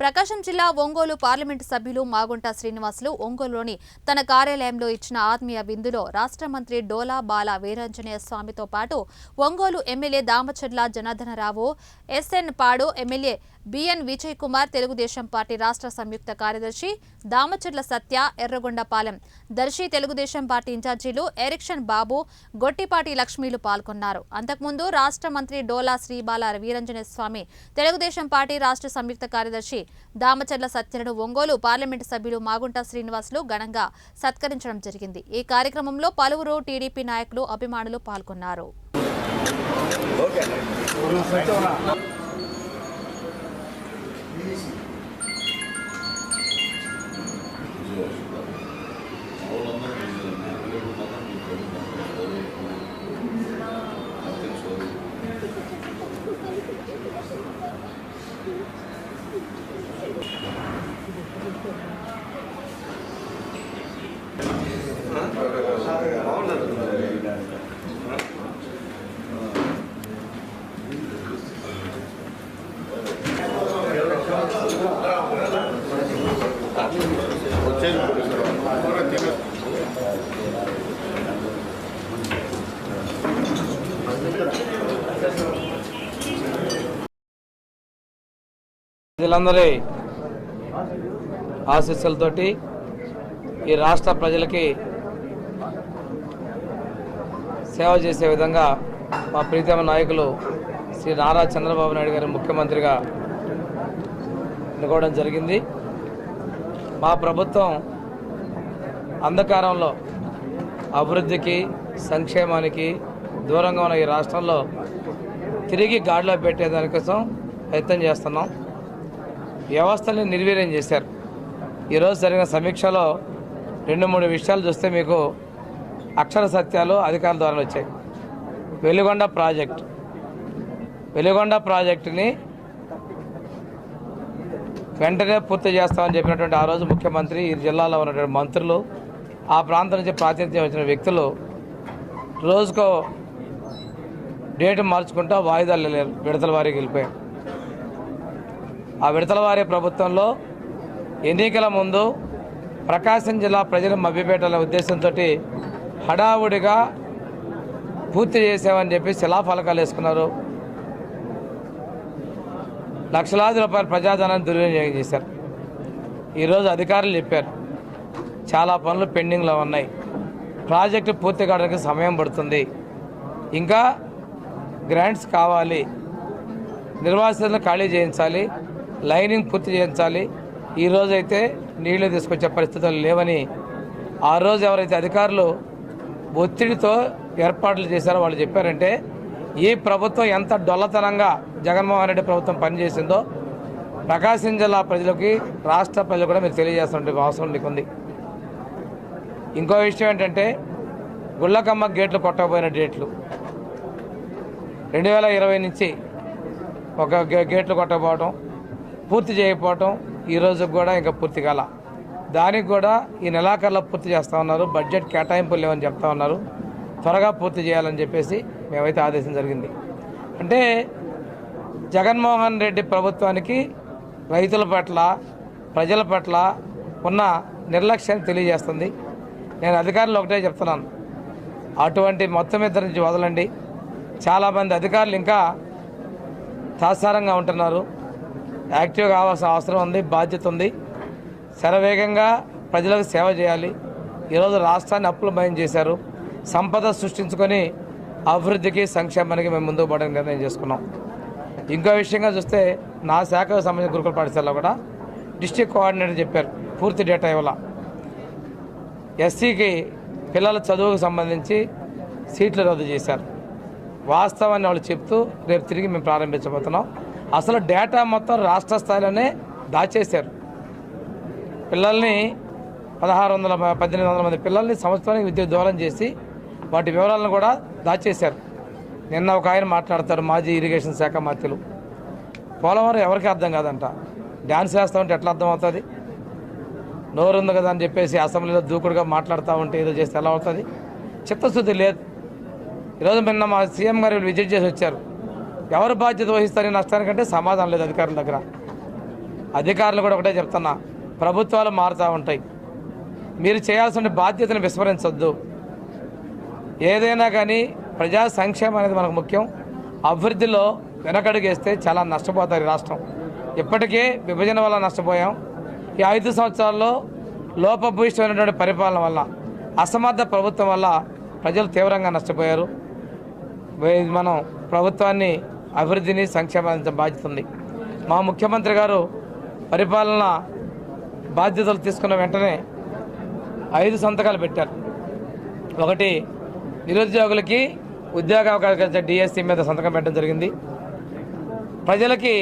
ప్రకాశం జిల్లా ఒంగోలు పార్లమెంటు సభ్యులు మాగుంట శ్రీనివాసులు ఒంగోలులోని తన కార్యాలయంలో ఇచ్చిన ఆత్మీయ విందులో రాష్ట్ర మంత్రి డోలా బాల వీరాంజనేయ స్వామితో పాటు Ongole MLA Damacharla Janardhana Rao SN Padu MLA BN Vijay Kumar Telugu Desam party రాష్ట్ర సంయుక్త కార్యదర్శి దామచర్ల సత్య ఎర్రగొండపాలెం. దర్శి తెలుగుదేశం పార్టీ ఇన్ఛార్జీలు ఎరిక్షన్ బాబు గొట్టిపాటి లక్ష్మీలు పాల్గొన్నారు. అంతకుముందు రాష్ట్ర మంత్రి డోలా శ్రీబాల వీరంజనేయ స్వామి తెలుగుదేశం పార్టీ రాష్ట్ర సంయుక్త కార్యదర్శి దామచర్ల సత్యనడు ఒంగోలు పార్లమెంటు సభ్యులు మాగుంట శ్రీనివాసులు ఘనంగా సత్కరించడం జరిగింది. ఈ కార్యక్రమంలో పలువురు టీడీపీ నాయకులు అభిమానులు పాల్గొన్నారు. ప్రజలందరి ఆశీస్సులతోటి ఈ రాష్ట్ర ప్రజలకి సేవ చేసే విధంగా మా ప్రీతమ నాయకులు శ్రీ నారా చంద్రబాబు నాయుడు గారు ముఖ్యమంత్రిగా ఎన్నుకోవడం జరిగింది. మా ప్రభుత్వం అంధకారంలో అభివృద్ధికి సంక్షేమానికి దూరంగా ఉన్న ఈ రాష్ట్రంలో తిరిగి గాడిలో పెట్టేదానికోసం ప్రయత్నం చేస్తున్నాం. వ్యవస్థల్ని నిర్వీర్యం చేశారు. ఈరోజు జరిగిన సమీక్షలో రెండు మూడు విషయాలు చూస్తే మీకు అక్షర సత్యాలు అధికారుల ద్వారా వచ్చాయి. వెలుగొండ ప్రాజెక్ట్. వెలుగొండ ప్రాజెక్టుని వెంటనే పూర్తి చేస్తామని చెప్పినటువంటి ఆ రోజు ముఖ్యమంత్రి ఈ జిల్లాలో ఉన్నటువంటి మంత్రులు ఆ ప్రాంతం నుంచి ప్రాతినిధ్యం వచ్చిన వ్యక్తులు రోజుకో డేట్ మార్చుకుంటూ వాయిదాలు వెళ్ళారు విడతల వారికి వెళ్ళిపోయారు. ఆ విడతల వారి ప్రభుత్వంలో ఎన్నికల ముందు ప్రకాశం జిల్లా ప్రజలు మభ్యపెట్టాలనే ఉద్దేశంతో హడావుడిగా పూర్తి చేసామని చెప్పి శిలాఫలకాలు వేసుకున్నారు. లక్షలాది రూపాయల ప్రజాధనాన్ని దుర్వినియోగం చేశారు. ఈరోజు అధికారులు చెప్పారు చాలా పనులు పెండింగ్లో ఉన్నాయి. ప్రాజెక్టు పూర్తి కావడానికి సమయం పడుతుంది. ఇంకా గ్రాంట్స్ కావాలి. నిర్వాసితులను ఖాళీ చేయించాలి. లైనింగ్ పూర్తి చేయించాలి. ఈరోజైతే రోజైతే నీళ్ళు తీసుకొచ్చే పరిస్థితులు లేవని ఆ రోజు ఎవరైతే అధికారులు ఒత్తిడితో ఏర్పాట్లు చేశారో వాళ్ళు చెప్పారంటే ఈ ప్రభుత్వం ఎంత డొల్లతనంగా జగన్మోహన్ రెడ్డి ప్రభుత్వం పనిచేసిందో ప్రకాశం జిల్లా ప్రజలకి రాష్ట్ర ప్రజలు కూడా మీరు తెలియజేస్తున్న అవసరం మీకు ఉంది ఇంకో విషయం ఏంటంటే గుళ్ళకమ్మ గేట్లు కొట్టకపోయిన డేట్లు. రెండు వేల ఇరవై నుంచి ఒక గే- గేట్లు కొట్టకపోవడం పూర్తి చేయకపోవటం ఈ కూడా ఇంకా పూర్తి కాల. దానికి కూడా ఈ నెలాఖరులో పూర్తి చేస్తా ఉన్నారు బడ్జెట్ కేటాయింపులు లేవని చెప్తా ఉన్నారు. త్వరగా పూర్తి చేయాలని చెప్పేసి మేమైతే ఆదేశం జరిగింది. అంటే జగన్మోహన్ రెడ్డి ప్రభుత్వానికి రైతుల పట్ల ప్రజల పట్ల ఉన్న నిర్లక్ష్యాన్ని తెలియజేస్తుంది. నేను అధికారులు ఒకటే చెప్తున్నాను. అటువంటి మొత్తం ఇద్దరి నుంచి వదలండి. చాలామంది అధికారులు ఇంకా తాత్సారంగా ఉంటున్నారు. యాక్టివ్గా కావాల్సిన అవసరం ఉంది బాధ్యత ఉంది. శరవేగంగా ప్రజలకు సేవ చేయాలి. ఈరోజు రాష్ట్రాన్ని అప్పులు భయం చేశారు. సంపద సృష్టించుకొని అభివృద్ధికి సంక్షేమానికి మేము ముందుకు పోవడానికి నిర్ణయం చేసుకున్నాం. ఇంకో విషయంగా చూస్తే నా శాఖకు సంబంధించిన గురుకుల పాఠశాలలో కూడా డిస్టిక్ కోఆర్డినేటర్ చెప్పారు పూర్తి డేటా ఇవ్వాల. ఎస్సీకి పిల్లల చదువుకు సంబంధించి సీట్లు రద్దు చేశారు. వాస్తవాన్ని వాళ్ళు చెప్తూ రేపు తిరిగి మేము ప్రారంభించబోతున్నాం. అసలు డేటా మొత్తం రాష్ట్ర స్థాయిలోనే దాచేశారు. పిల్లల్ని పదహారు వందల పద్దెనిమిది వందల మంది పిల్లల్ని సంవత్సరానికి విద్యుత్ దూరం చేసి వాటి వివరాలను కూడా దాచేశారు. నిన్న ఒక ఆయన మాట్లాడతారు మాజీ ఇరిగేషన్ శాఖ మంత్రులు. పోలవరం ఎవరికి అర్థం కాదంట. డ్యాన్స్ వేస్తా ఉంటే ఎట్లా అర్థం అవుతుంది? నోరు ఉంది కదా అని చెప్పేసి అసెంబ్లీలో దూకుడుగా మాట్లాడుతూ ఉంటే ఏదో చేస్తే ఎలా అవుతుంది? చిత్తశుద్ధి లేదు. ఈరోజు నిన్న మా సీఎం గారు విజిట్ చేసి వచ్చారు. ఎవరు బాధ్యత వహిస్తారు ఈ నష్టానికంటే సమాధానం లేదు అధికారుల దగ్గర. అధికారులు కూడా ఒకటే చెప్తున్నా ప్రభుత్వాలు మారుతూ ఉంటాయి. మీరు చేయాల్సిన బాధ్యతను విస్మరించొద్దు. ఏదైనా కానీ ప్రజా సంక్షేమం అనేది మనకు ముఖ్యం. అభివృద్ధిలో వెనకడుగేస్తే చాలా నష్టపోతారు రాష్ట్రం. ఇప్పటికే విభజన వల్ల నష్టపోయాం. ఈ ఐదు సంవత్సరాల్లో లోపభూయిష్టమైనటువంటి పరిపాలన వల్ల అసమర్థ ప్రభుత్వం వల్ల ప్రజలు తీవ్రంగా నష్టపోయారు. మనం ప్రభుత్వాన్ని అభివృద్ధిని సంక్షేమాన్ని బాధ్యత ఉంది మా ముఖ్యమంత్రి గారు పరిపాలన బాధ్యతలు తీసుకున్న వెంటనే ఐదు సంతకాలు పెట్టారు. ఒకటి నిరుద్యోగులకి ఉద్యోగ అవకాశాలు డిఎస్సి మీద సంతకం పెట్టడం జరిగింది. ప్రజలకి